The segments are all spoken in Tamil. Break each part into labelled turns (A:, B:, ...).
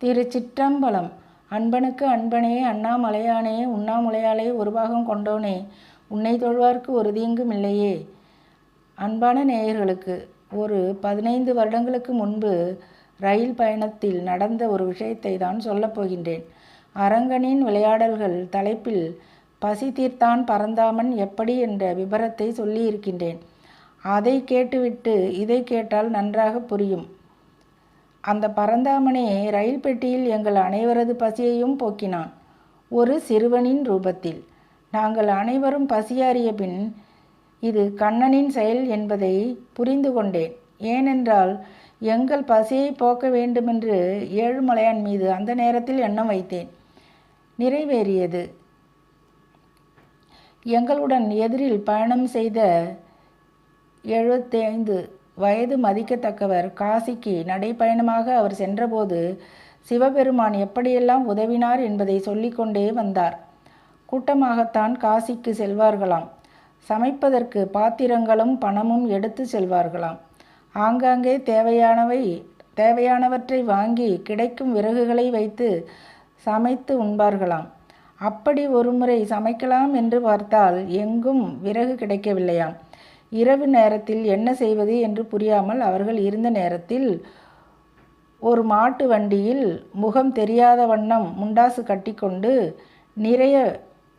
A: திருச்சிற்றம்பலம். அன்பனுக்கு அன்பனே அண்ணாமலையானே உண்ணாமுலையாலே ஒரு பாகம் கொண்டோனே உன்னை தொழ்வார்க்கு ஒரு தீங்கும் இல்லையே. அன்பான நேயர்களுக்கு ஒரு பதினைந்து வருடங்களுக்கு முன்பு ரயில் பயணத்தில் நடந்த ஒரு விஷயத்தை தான் சொல்லப் போகின்றேன். அரங்கனின் விளையாடல்கள் தலைப்பில் பசி தீர்த்தான் பரந்தாமன் எப்படி என்ற விபரத்தை சொல்லியிருக்கின்றேன். அதை கேட்டுவிட்டு இதை கேட்டால் நன்றாக புரியும். அந்த பரந்தாமனே ரயில் பெட்டியில் எங்கள் அனைவரது பசியையும் போக்கினான். ஒரு சிறுவனின் ரூபத்தில். நாங்கள் அனைவரும் பசியாறிய பின் இது கண்ணனின் செயல் என்பதை புரிந்து கொண்டேன். ஏனென்றால் எங்கள் பசியை போக்க வேண்டுமென்று ஏழுமலையான் மீது அந்த நேரத்தில் எண்ணம் வைத்தேன். நிறைவேறியது. எங்களுடன் எதிரில் பயணம் செய்த எழுபத்தைந்து வயது மதிக்கத்தக்கவர் காசிக்கு நடைப்பயணமாக அவர் சென்றபோது சிவபெருமான் எப்படியெல்லாம் உதவினார் என்பதை சொல்லிக்கொண்டே வந்தார். கூட்டமாகத்தான் காசிக்கு செல்வார்களாம். சமைப்பதற்கு பாத்திரங்களும் பணமும் எடுத்து செல்வார்களாம். ஆங்காங்கே தேவையானவை தேவையானவற்றை வாங்கி கிடைக்கும் விறகுகளை வைத்து சமைத்து உண்பார்களாம். அப்படி ஒருமுறை சமைக்கலாம் என்று பார்த்தால் எங்கும் விறகு கிடைக்கவில்லையாம். இரவு நேரத்தில் என்ன செய்வது என்று புரியாமல் அவர்கள் இருந்த நேரத்தில் ஒரு மாட்டு வண்டியில் முகம் தெரியாத வண்ணம் முண்டாசு கட்டிக்கொண்டு நிறைய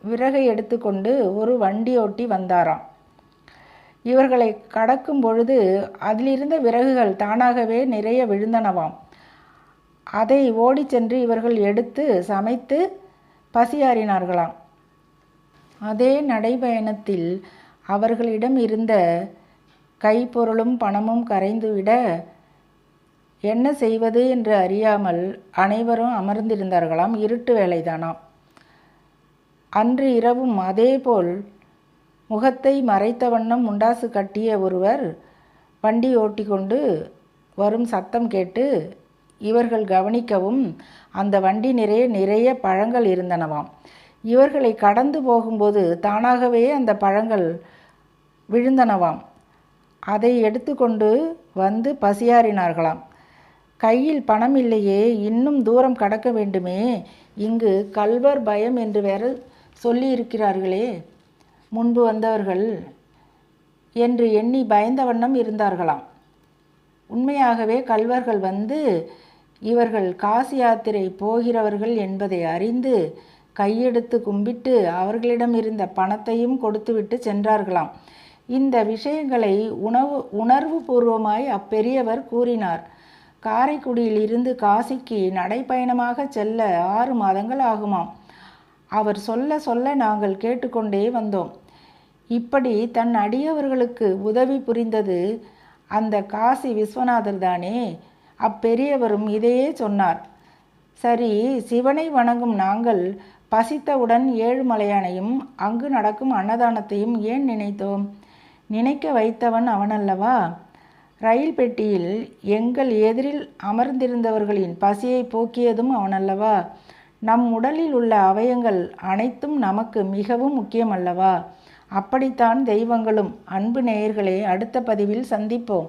A: விறகை எடுத்துக்கொண்டு ஒரு வண்டியோட்டி வந்தாராம். இவர்களை கடக்கும் பொழுது அதிலிருந்த விறகுகள் தானாகவே நிறைய விழுந்தனவாம். அதை ஓடிச் சென்று இவர்கள் எடுத்து சமைத்து பசியாறினார்களாம். அதே நடைபயணத்தில் அவர்களிடம் இருந்த கைப்பொருளும் பணமும் கரைந்துவிட என்ன செய்வது என்று அறியாமல் அனைவரும் அமர்ந்திருந்தார்களாம். இருட்டு வேலைதானாம். அன்று இரவும் அதேபோல் முகத்தை மறைத்த வண்ணம் முண்டாசு கட்டிய ஒருவர் வண்டி ஓட்டிக்கொண்டு வரும் சத்தம் கேட்டு இவர்கள் கவனிக்கவும் அந்த வண்டி நிறைய நிறைய பழங்கள் இருந்தனவாம். இவர்களை கடந்து போகும்போது தானாகவே அந்த பழங்கள் விழுந்தனவாம். அதை எடுத்துக்கொண்டு வந்து பசியாறினார்களாம். கையில் பணம் இல்லையே இன்னும் தூரம் கடக்க வேண்டுமே இங்கு கல்வர் பயம் என்று வேற சொல்லியிருக்கிறார்களே. முன்பு வந்தவர்கள் என்று எண்ணி பயந்த வண்ணம் இருந்தார்களாம். உண்மையாகவே கல்வர்கள் வந்து இவர்கள் காசி யாத்திரை போகிறவர்கள் என்பதை அறிந்து கையெடுத்து கும்பிட்டு அவர்களிடம் இருந்த பணத்தையும் கொடுத்துவிட்டு சென்றார்களாம். இந்த விஷயங்களை உணவு உணர்வு பூர்வமாய் அப்பெரியவர் கூறினார். காரைக்குடியில் இருந்து காசிக்கு நடைப்பயணமாக செல்ல ஆறு மாதங்கள் ஆகுமாம். அவர் சொல்ல சொல்ல நாங்கள் கேட்டுக்கொண்டே வந்தோம். இப்படி தன் அடியவர்களுக்கு உதவி புரிந்தது அந்த காசி விஸ்வநாதர் தானே. அப்பெரியவரும் இதையே சொன்னார். சரி சிவனை வணங்கும் நாங்கள் பசித்தவுடன் ஏழுமலையானையும் அங்கு நடக்கும் அன்னதானத்தையும் ஏன் நினைத்தோம்? நினைக்க வைத்தவன் அவனல்லவா? ரயில் பெட்டியில் எங்கள் எதிரில் அமர்ந்திருந்தவர்களின் பசியை போக்கியதும் அவனல்லவா? நம் உடலில் உள்ள அவயங்கள் அனைத்தும் நமக்கு மிகவும் முக்கியமல்லவா? அப்படித்தான் தெய்வங்களும் அன்பு நேயர்களே அடுத்த பதிவில் சந்திப்போம்.